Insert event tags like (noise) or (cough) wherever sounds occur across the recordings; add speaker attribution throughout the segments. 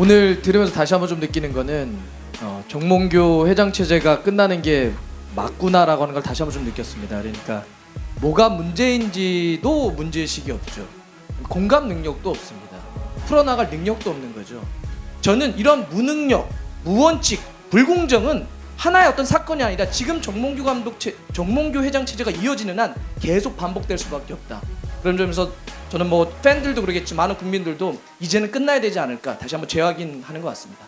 Speaker 1: 오늘 들으면서 다시 한번 좀 느끼는 거는 어, 정몽교 회장 체제가 끝나는 게 맞구나라고 하는 걸 다시 한번 좀 느꼈습니다. 그러니까 뭐가 문제인지도 문제의식이 없죠. 공감 능력도 없습니다. 풀어나갈 능력도 없는 거죠. 저는 이런 무능력, 무원칙, 불공정은 하나의 어떤 사건이 아니라 지금 정몽규 감독 체, 정몽규 회장 체제가 이어지는 한 계속 반복될 수밖에 없다. 그런 점에서 저는 뭐 팬들도 그러겠지 많은 국민들도 이제는 끝나야 되지 않을까 다시 한번 재확인하는 것 같습니다.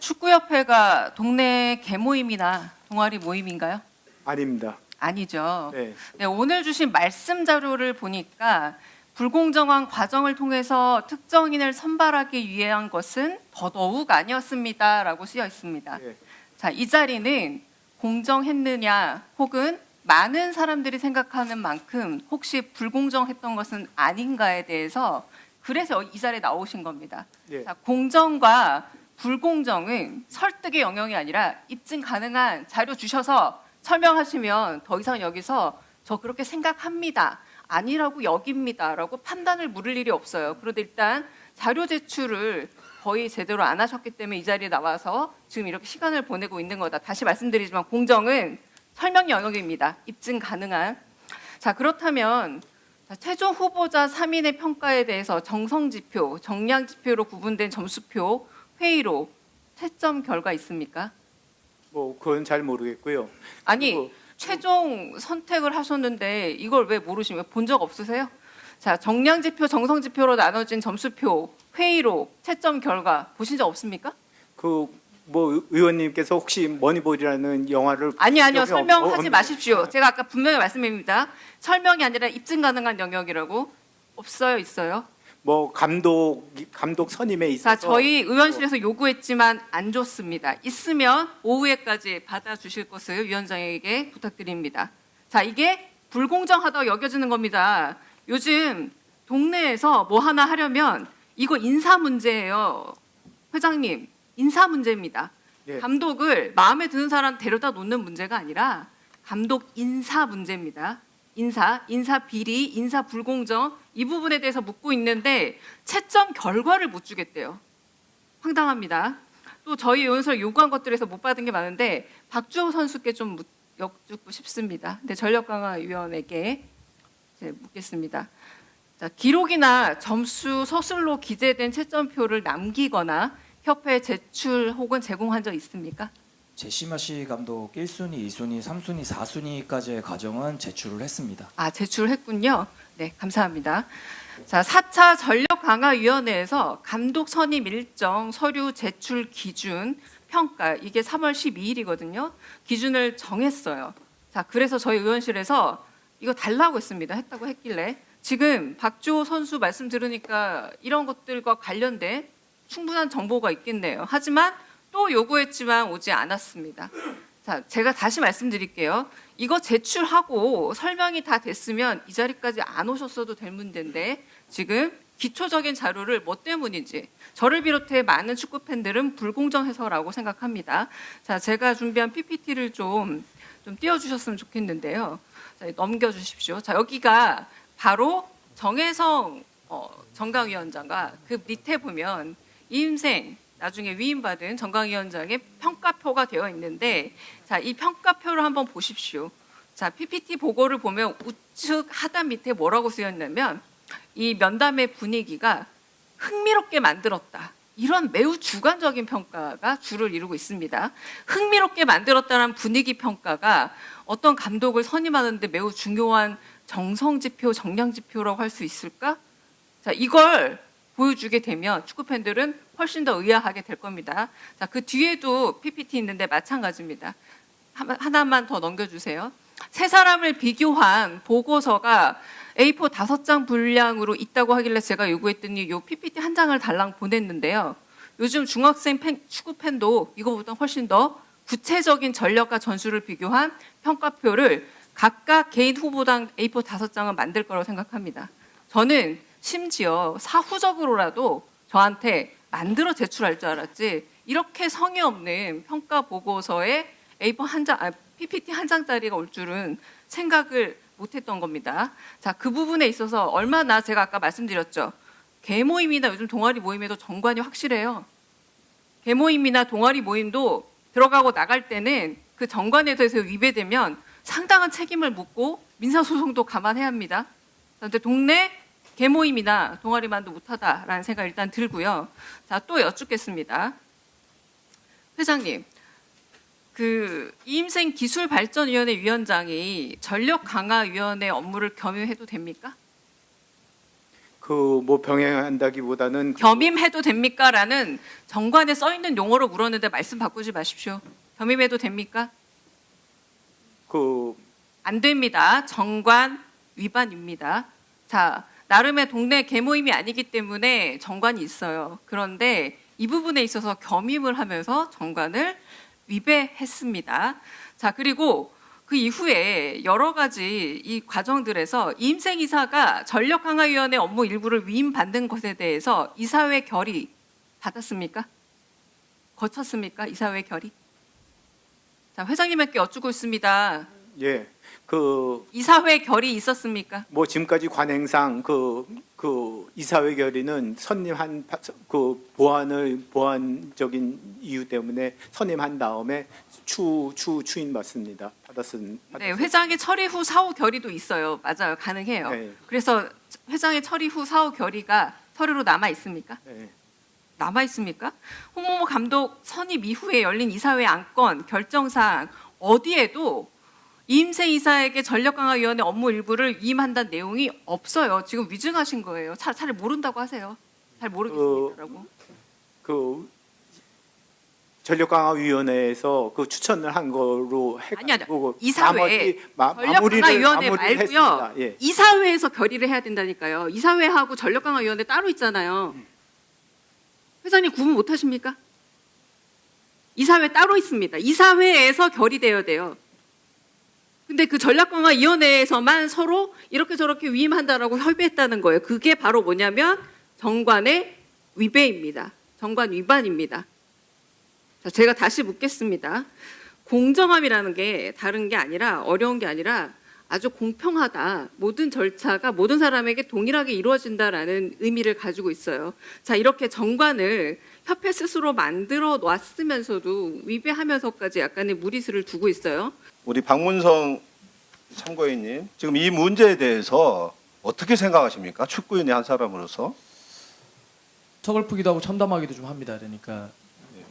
Speaker 2: 축구협회가 동네 개모임이나 동아리 모임인가요?
Speaker 3: 아닙니다.
Speaker 2: 아니죠.
Speaker 3: 네.
Speaker 2: 네, 오늘 주신 말씀 자료를 보니까 불공정한 과정을 통해서 특정인을 선발하기 위한 것은 더더욱 아니었습니다라고 쓰여 있습니다.
Speaker 3: 네.
Speaker 2: 자, 이 자리는 공정했느냐 혹은 많은 사람들이 생각하는 만큼 혹시 불공정했던 것은 아닌가에 대해서 그래서 이 자리에 나오신 겁니다.
Speaker 3: 네.
Speaker 2: 자, 공정과 불공정은 설득의 영역이 아니라 입증 가능한 자료 주셔서 설명하시면 더 이상 여기서 저 그렇게 생각합니다. 아니라고 여깁니다라고 판단을 물을 일이 없어요. 그런데 일단 자료 제출을 거의 제대로 안 하셨기 때문에 이 자리에 나와서 지금 이렇게 시간을 보내고 있는 거다. 다시 말씀드리지만 공정은 설명 영역입니다. 입증 가능한. 자, 그렇다면 자, 최종 후보자 3인의 평가에 대해서 정성 지표, 정량 지표로 구분된 점수표 회의로 채점 결과 있습니까?
Speaker 3: 뭐 그건 잘 모르겠고요.
Speaker 2: 아니,
Speaker 3: 그리고
Speaker 2: 최종 선택을 하셨는데 이걸 왜 모르시면 본 적 없으세요? 자, 정량 지표, 정성 지표로 나눠진 점수표 회의로 채점 결과 보신 적 없습니까?
Speaker 3: 그 뭐 의원님께서 혹시 머니볼이라는 영화를
Speaker 2: 아니 아니요
Speaker 3: 적이 없-
Speaker 2: 설명하지
Speaker 3: 없-
Speaker 2: 마십시오. 제가 아까 분명히 말씀드립니다. 설명이 아니라 입증 가능한 영역이라고 없어요 있어요.
Speaker 3: 뭐 감독 감독 선임에 있어서
Speaker 2: 자 저희 의원실에서 요구했지만 안 줬습니다. 있으면 오후에까지 받아주실 것을 위원장에게 부탁드립니다. 자 이게 불공정하다고 여겨지는 겁니다. 요즘 동네에서 뭐 하나 하려면 이거 인사 문제예요. 회장님 인사 문제입니다.
Speaker 3: 예.
Speaker 2: 감독을 마음에 드는 사람 데려다 놓는 문제가 아니라 감독 인사 문제입니다. 인사, 인사 비리, 인사 불공정 이 부분에 대해서 묻고 있는데 채점 결과를 못 주겠대요. 황당합니다. 또 저희 의원설 요구한 것들에서 못 받은 게 많은데 박주호 선수께 좀 묻- 여쭙고 싶습니다. 근데 전력강화위원에게 이제 묻겠습니다. 자, 기록이나 점수 서술로 기재된 채점표를 남기거나 협회에 제출 혹은 제공한 적 있습니까?
Speaker 4: 제시마시 감독 1순위, 2순위, 3순위, 4순위까지의 과정은 제출을 했습니다.
Speaker 2: 아, 제출했군요. 네, 감사합니다. 자, 4차 전력 강화 위원회에서 감독 선임 일정, 서류 제출 기준, 평가 이게 3월 12일이거든요. 기준을 정했어요. 자, 그래서 저희 의원실에서 이거 달라고 했습니다. 했다고 했길래 지금 박주호 선수 말씀 들으니까 이런 것들과 관련된 충분한 정보가 있겠네요. 하지만 또 요구했지만 오지 않았습니다. 자, 제가 다시 말씀드릴게요. 이거 제출하고 설명이 다 됐으면 이 자리까지 안 오셨어도 될 문제인데 지금 기초적인 자료를 뭐 때문인지 저를 비롯해 많은 축구 팬들은 불공정 해서라고 생각합니다. 자, 제가 준비한 PPT를 좀, 좀 띄워주셨으면 좋겠는데요. 자, 넘겨주십시오. 자, 여기가 바로 정혜성 어, 정강위원장과 그 밑에 보면 이임생 나중에 위임받은 정강위원장의 평가표가 되어 있는데 자, 이 평가표를 한번 보십시오. 자, PPT 보고를 보면 우측 하단 밑에 뭐라고 쓰여 있냐면 이 면담의 분위기가 흥미롭게 만들었다. 이런 매우 주관적인 평가가 주를 이루고 있습니다. 흥미롭게 만들었다는 분위기 평가가 어떤 감독을 선임하는데 매우 중요한 정성 지표, 정량 지표라고 할 수 있을까? 자, 이걸 보여주게 되면 축구 팬들은 훨씬 더 의아하게 될 겁니다. 자, 그 뒤에도 PPT 있는데 마찬가지입니다. 하- 하나만 더 넘겨주세요. 세 사람을 비교한 보고서가 A4 다섯 장 분량으로 있다고 하길래 제가 요구했더니 요 PPT 한 장을 달랑 보냈는데요. 요즘 중학생 팬, 축구 팬도 이거보다 훨씬 더 구체적인 전력과 전술을 비교한 평가표를 각각 개인 후보당 A4 다섯 장을 만들 거라고 생각합니다. 저는 심지어 사후적으로라도 저한테 만들어 제출할 줄 알았지 이렇게 성의 없는 평가 보고서에 A4 한 장, 아, PPT 한 장짜리가 올 줄은 생각을 못했던 겁니다. 자, 그 부분에 있어서 얼마나 제가 아까 말씀드렸죠. 개 모임이나 요즘 동아리 모임에도 정관이 확실해요. 개모임이나 동아리 모임도 들어가고 나갈 때는 그 정관에 대해서 위배되면 상당한 책임을 묻고 민사소송도 감안해야 합니다. 그런데 동네 개모임이나 동아리만도 못하다라는 생각 일단 들고요. 자, 또 여쭙겠습니다. 회장님, 그 이임생 기술발전위원회 위원장이 전력강화위원회 업무를 겸임해도 됩니까?
Speaker 3: 그 뭐 병행한다기보다는 그
Speaker 2: 겸임해도 됩니까?라는 정관에 써 있는 용어로 물었는데 말씀 바꾸지 마십시오. 겸임해도 됩니까?
Speaker 3: 그
Speaker 2: 안 됩니다. 정관 위반입니다. 자, 나름의 동네 개모임이 아니기 때문에 정관이 있어요. 그런데 이 부분에 있어서 겸임을 하면서 정관을 위배했습니다. 자, 그리고 그 이후에 여러 가지 이 과정들에서 이임생 이사가 전력 강화 위원회 업무 일부를 위임받는 것에 대해서 이사회 결의 받았습니까? 거쳤습니까? 이사회 결의? 자, 회장님께 여쭙고 있습니다.
Speaker 3: 예. 그
Speaker 2: 이사회 결의 있었습니까?
Speaker 3: 뭐 지금까지 관행상 그, 그 이사회 결의는 선임한 파- 그 보안을 보안적인 이유 때문에 선임한 다음에 추, 추 추인 받습니다. 받았은
Speaker 2: 네, 회장의 처리 후 사후 결의도 있어요. 맞아요. 가능해요.
Speaker 3: 네.
Speaker 2: 그래서 회장의 처리 후 사후 결의가 서류로 남아 있습니까?
Speaker 3: 네.
Speaker 2: 남아 있습니까? 홍모모 감독 선임 이후에 열린 이사회 안건 결정 사항 어디에도 이 임생 이사에게 전력강화위원회 업무 일부를 위임한다는 내용이 없어요. 지금 위증하신 거예요. 잘, 잘 모른다고 하세요. 잘 모르겠습니다라고.
Speaker 3: 그 전력강화위원회에서 그 추천을 한 거로
Speaker 2: 아니, 아니.
Speaker 3: 해가지고 마, 마무리를
Speaker 2: 전력강화위원회 말고요.
Speaker 3: 예.
Speaker 2: 이사회에서 결의를 해야 된다니까요. 이사회하고 전력강화위원회 따로 있잖아요. 회장님 구분 못 하십니까? 이사회 따로 있습니다. 이사회에서 결의되어야 돼요. 근데 그 전략강화위원회에서만 서로 이렇게 저렇게 위임한다라고 협의했다는 거예요. 그게 바로 뭐냐면 정관의 위배입니다. 정관 위반입니다. 자, 제가 다시 묻겠습니다. 공정함이라는 게 다른 게 아니라 어려운 게 아니라 아주 공평하다. 모든 절차가 모든 사람에게 동일하게 이루어진다라는 의미를 가지고 있어요. 자, 이렇게 정관을 협회 스스로 만들어 놨으면서도 위배하면서까지 약간의 무리수를 두고 있어요.
Speaker 5: 우리 박문성 참고인님 지금 이 문제에 대해서 어떻게 생각하십니까? 축구인의 한 사람으로서
Speaker 1: 서글프기도 하고 참담하기도 좀 합니다. 그러니까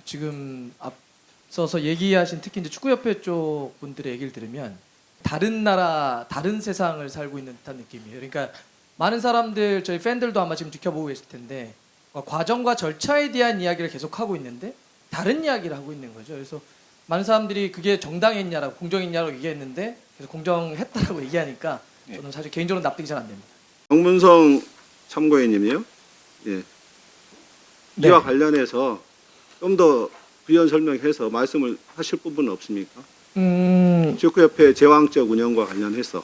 Speaker 1: 지금 앞서서 얘기하신 특히 이제 축구협회 쪽 분들의 얘기를 들으면 다른 나라, 다른 세상을 살고 있는 듯한 느낌이에요. 그러니까 많은 사람들 저희 팬들도 아마 지금 지켜보고 계실 텐데 어, 과정과 절차에 대한 이야기를 계속 하고 있는데 다른 이야기를 하고 있는 거죠. 그래서 많은 사람들이 그게 정당했냐라고 공정했냐라고 얘기했는데 그래서 공정했다라고 (laughs) 얘기하니까
Speaker 5: 예.
Speaker 1: 저는 사실 개인적으로 납득이 잘 안 됩니다.
Speaker 5: 박문성 참고인님이요. 예.
Speaker 1: 네.
Speaker 5: 이와 관련해서 좀 더 부연 설명해서 말씀을 하실 부분은 없습니까?
Speaker 1: 음,
Speaker 5: 축구협회 제왕적 운영과 관련해서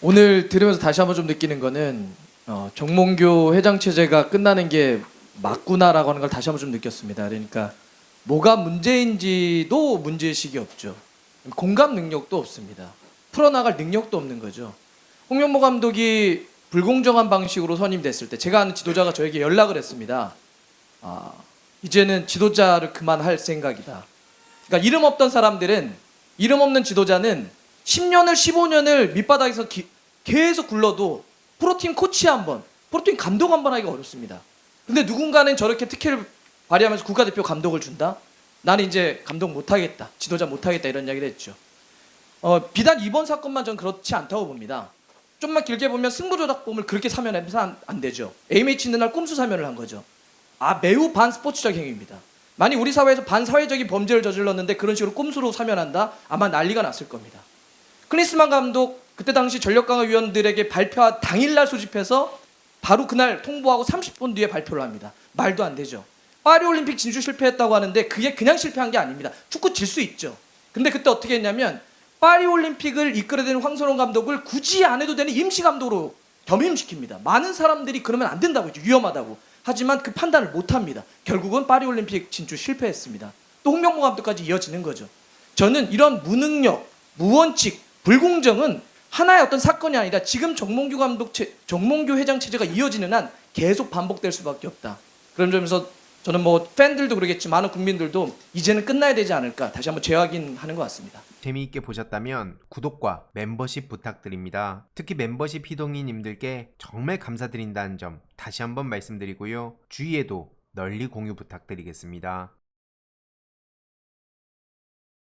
Speaker 1: 오늘 들으면서 다시 한번 좀 느끼는 거는 어, 정몽교 회장 체제가 끝나는 게 맞구나라고 하는 걸 다시 한번 좀 느꼈습니다. 그러니까 뭐가 문제인지도 문제의식이 없죠. 공감 능력도 없습니다. 풀어나갈 능력도 없는 거죠. 홍명보 감독이 불공정한 방식으로 선임됐을 때 제가 아는 지도자가 저에게 연락을 했습니다. 아, 이제는 지도자를 그만할 생각이다. 그러니까 이름 없던 사람들은 이름 없는 지도자는 10년을 15년을 밑바닥에서 기- 계속 굴러도 프로팀 코치 한 번, 프로팀 감독 한 번 하기가 어렵습니다. 근데 누군가는 저렇게 특혜를 발휘하면서 국가대표 감독을 준다? 나는 이제 감독 못하겠다, 지도자 못하겠다 이런 이야기를 했죠. 어, 비단 이번 사건만 전 그렇지 않다고 봅니다. 좀만 길게 보면 승부조작범을 그렇게 사면해서 안, 안 되죠. AMH 있는 날 꼼수 사면을 한 거죠. 아 매우 반스포츠적 행위입니다. 만약 우리 사회에서 반사회적인 범죄를 저질렀는데 그런 식으로 꼼수로 사면한다? 아마 난리가 났을 겁니다. 클리스만 감독 그때 당시 전력강화 위원들에게 발표 당일날 소집해서 바로 그날 통보하고 30분 뒤에 발표를 합니다. 말도 안 되죠. 파리올림픽 진출 실패했다고 하는데 그게 그냥 실패한 게 아닙니다. 축구 질 수 있죠. 근데 그때 어떻게 했냐면 파리올림픽을 이끌어내는 황선홍 감독을 굳이 안 해도 되는 임시 감독으로 겸임시킵니다. 많은 사람들이 그러면 안 된다고 했죠. 위험하다고. 하지만 그 판단을 못 합니다. 결국은 파리 올림픽 진출 실패했습니다. 또 홍명보 감독까지 이어지는 거죠. 저는 이런 무능력, 무원칙, 불공정은 하나의 어떤 사건이 아니라 지금 정몽규 감독 체, 정몽규 회장 체제가 이어지는 한 계속 반복될 수밖에 없다. 그런 점에서 저는 뭐 팬들도 그러겠지만 많은 국민들도 이제는 끝나야 되지 않을까 다시 한번 재확인하는 것 같습니다.
Speaker 6: 재미있게 보셨다면 구독과 멤버십 부탁드립니다. 특히 멤버십 희동이님들께 정말 감사드린다는 점 다시 한번 말씀드리고요. 주위에도 널리 공유 부탁드리겠습니다.